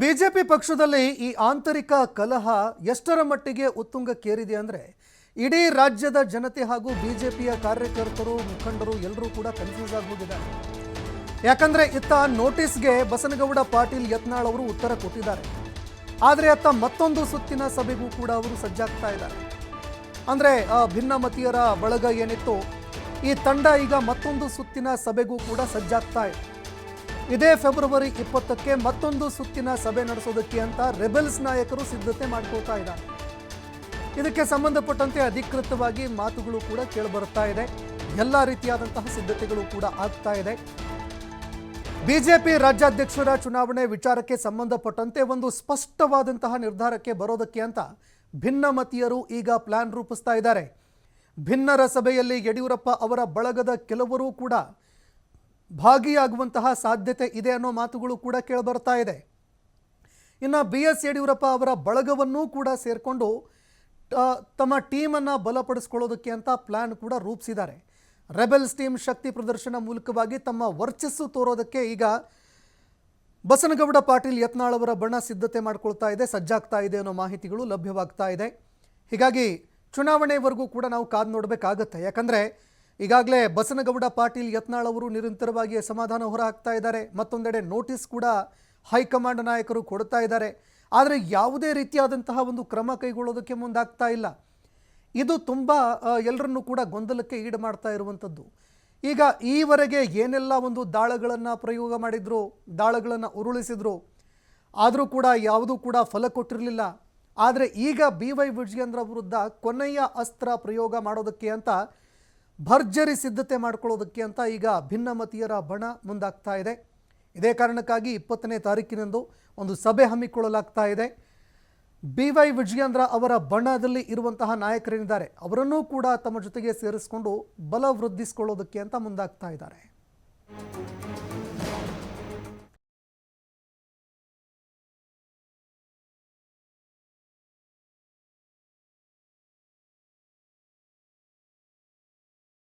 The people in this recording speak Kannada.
ಬಿಜೆಪಿ ಪಕ್ಷದಲ್ಲಿ ಈ ಆಂತರಿಕ ಕಲಹ ಎಷ್ಟರ ಮಟ್ಟಿಗೆ ಉತ್ತುಂಗಕ್ಕೇರಿದೆ ಅಂದರೆ ಇಡೀ ರಾಜ್ಯದ ಜನತೆ ಹಾಗೂ ಬಿಜೆಪಿಯ ಕಾರ್ಯಕರ್ತರು, ಮುಖಂಡರು ಎಲ್ಲರೂ ಕೂಡ ಕನ್ಫ್ಯೂಸ್ ಆಗಿ ಹೋಗಿದ್ದಾರೆ. ಯಾಕಂದ್ರೆ ಇತ್ತ ನೋಟಿಸ್ಗೆ ಬಸನಗೌಡ, ಪಾಟೀಲ್, ಯತ್ನಾಳ್ ಅವರು ಉತ್ತರ ಕೊಟ್ಟಿದ್ದಾರೆ. ಆದರೆ ಅತ್ತ ಮತ್ತೊಂದು ಸುತ್ತಿನ ಸಭೆಗೂ ಕೂಡ ಅವರು ಸಜ್ಜಾಗ್ತಾ ಇದ್ದಾರೆ. ಅಂದರೆ ಭಿನ್ನಮತೀಯರ ಬಳಗ ಏನಿತ್ತು, ಈ ತಂಡ ಈಗ ಮತ್ತೊಂದು ಸುತ್ತಿನ ಸಭೆಗೂ ಕೂಡ ಸಜ್ಜಾಗ್ತಾ ಇದೆ. ಇದೇ ಫೆಬ್ರವರಿ ಇಪ್ಪತ್ತಕ್ಕೆ ಮತ್ತೊಂದು ಸುತ್ತಿನ ಸಭೆ ನಡೆಸೋದಕ್ಕೆ ಅಂತ ರೆಬೆಲ್ಸ್ ನಾಯಕರು ಸಿದ್ಧತೆ ಮಾಡ್ಕೊಳ್ತಾ ಇದ್ದಾರೆ. ಇದಕ್ಕೆ ಸಂಬಂಧಪಟ್ಟಂತೆ ಅಧಿಕೃತವಾಗಿ ಮಾತುಗಳು ಕೂಡ ಕೇಳಿಬರುತ್ತಾ ಇದೆ. ಎಲ್ಲ ರೀತಿಯಾದಂತಹ ಸಿದ್ಧತೆಗಳು ಕೂಡ ಆಗ್ತಾ ಇದೆ. ಬಿಜೆಪಿ ರಾಜ್ಯಾಧ್ಯಕ್ಷರ ಚುನಾವಣೆ ವಿಚಾರಕ್ಕೆ ಸಂಬಂಧಪಟ್ಟಂತೆ ಒಂದು ಸ್ಪಷ್ಟವಾದಂತಹ ನಿರ್ಧಾರಕ್ಕೆ ಬರೋದಕ್ಕೆ ಅಂತ ಭಿನ್ನಮತೀಯರು ಈಗ ಪ್ಲಾನ್ ರೂಪಿಸ್ತಾ ಇದ್ದಾರೆ. ಭಿನ್ನರ ಸಭೆಯಲ್ಲಿ ಯಡಿಯೂರಪ್ಪ ಅವರ ಬಳಗದ ಕೆಲವರು ಕೂಡ ಭಾಗಿಯಾಗುವಂತಹ ಸಾಧ್ಯತೆ ಇದೆ ಅನ್ನೋ ಮಾತುಗಳು ಕೂಡ ಕೇಳಿಬರ್ತಾ ಇದೆ. ಇನ್ನು ಬಿ ಎಸ್ ಯಡಿಯೂರಪ್ಪ ಅವರ ಬಳಗವನ್ನೂ ಕೂಡ ಸೇರಿಕೊಂಡು ತಮ್ಮ ಟೀಮನ್ನು ಬಲಪಡಿಸ್ಕೊಳ್ಳೋದಕ್ಕೆ ಅಂತ ಪ್ಲ್ಯಾನ್ ಕೂಡ ರೂಪಿಸಿದ್ದಾರೆ. ರೆಬೆಲ್ಸ್ ಟೀಮ್ ಶಕ್ತಿ ಪ್ರದರ್ಶನ ಮೂಲಕವಾಗಿ ತಮ್ಮ ವರ್ಚಸ್ಸು ತೋರೋದಕ್ಕೆ ಈಗ ಬಸನಗೌಡ ಪಾಟೀಲ್ ಯತ್ನಾಳ್ ಅವರ ಬಣ್ಣ ಸಿದ್ಧತೆ ಮಾಡ್ಕೊಳ್ತಾ ಇದೆ, ಸಜ್ಜಾಗ್ತಾ ಇದೆ ಅನ್ನೋ ಮಾಹಿತಿಗಳು ಲಭ್ಯವಾಗ್ತಾ ಇದೆ. ಹೀಗಾಗಿ ಚುನಾವಣೆವರೆಗೂ ಕೂಡ ನಾವು ಕಾದು ನೋಡಬೇಕಾಗತ್ತೆ. ಯಾಕಂದರೆ ಈಗಾಗಲೇ ಬಸನಗೌಡ ಪಾಟೀಲ್ ಯತ್ನಾಳ್ ಅವರು ನಿರಂತರವಾಗಿ ಸಮಾಧಾನ ಹೊರ ಹಾಕ್ತಾ ಇದ್ದಾರೆ. ಮತ್ತೊಂದೆಡೆ ನೋಟಿಸ್ ಕೂಡ ಹೈಕಮಾಂಡ್ ನಾಯಕರು ಕೊಡ್ತಾ ಇದ್ದಾರೆ. ಆದರೆ ಯಾವುದೇ ರೀತಿಯಾದಂತಹ ಒಂದು ಕ್ರಮ ಕೈಗೊಳ್ಳೋದಕ್ಕೆ ಮುಂದಾಗ್ತಾ ಇಲ್ಲ. ಇದು ತುಂಬ ಎಲ್ಲರನ್ನೂ ಕೂಡ ಗೊಂದಲಕ್ಕೆ ಈಡು ಮಾಡ್ತಾ ಇರುವಂಥದ್ದು. ಈಗ ಈವರೆಗೆ ಏನೆಲ್ಲ ಒಂದು ದಾಳಗಳನ್ನು ಪ್ರಯೋಗ ಮಾಡಿದ್ರು, ದಾಳಗಳನ್ನು ಉರುಳಿಸಿದ್ರು, ಆದರೂ ಕೂಡ ಯಾವುದೂ ಕೂಡ ಫಲ ಕೊಟ್ಟಿರಲಿಲ್ಲ. ಆದರೆ ಈಗ ಬಿ ವೈ ವಿಜಯೇಂದ್ರ ವಿರುದ್ಧ ಕೊನೆಯ ಅಸ್ತ್ರ ಪ್ರಯೋಗ ಮಾಡೋದಕ್ಕೆ ಅಂತ ಭರ್ಜರಿ ಸಿದ್ಧತೆ ಮಾಡಿಕೊಳ್ಳೋದಕ್ಕೆ ಅಂತ ಈಗ ಭಿನ್ನಮತೀಯರ ಬಣ ಮುಂದಾಗ್ತಾ ಇದೆ. ಇದೇ ಕಾರಣಕ್ಕಾಗಿ ಇಪ್ಪತ್ತನೇ ತಾರೀಕಿನಂದು ಒಂದು ಸಭೆ ಹಮ್ಮಿಕೊಳ್ಳಲಾಗ್ತಾ ಇದೆ. ಬಿ ವೈ ವಿಜಯೇಂದ್ರ ಅವರ ಬಣದಲ್ಲಿ ಇರುವಂತಹ ನಾಯಕರೇನಿದ್ದಾರೆ, ಅವರನ್ನೂ ಕೂಡ ತಮ್ಮ ಜೊತೆಗೆ ಸೇರಿಸಿಕೊಂಡು ಬಲ ವೃದ್ಧಿಸಿಕೊಳ್ಳೋದಕ್ಕೆ ಅಂತ ಮುಂದಾಗ್ತಾ ಇದ್ದಾರೆ.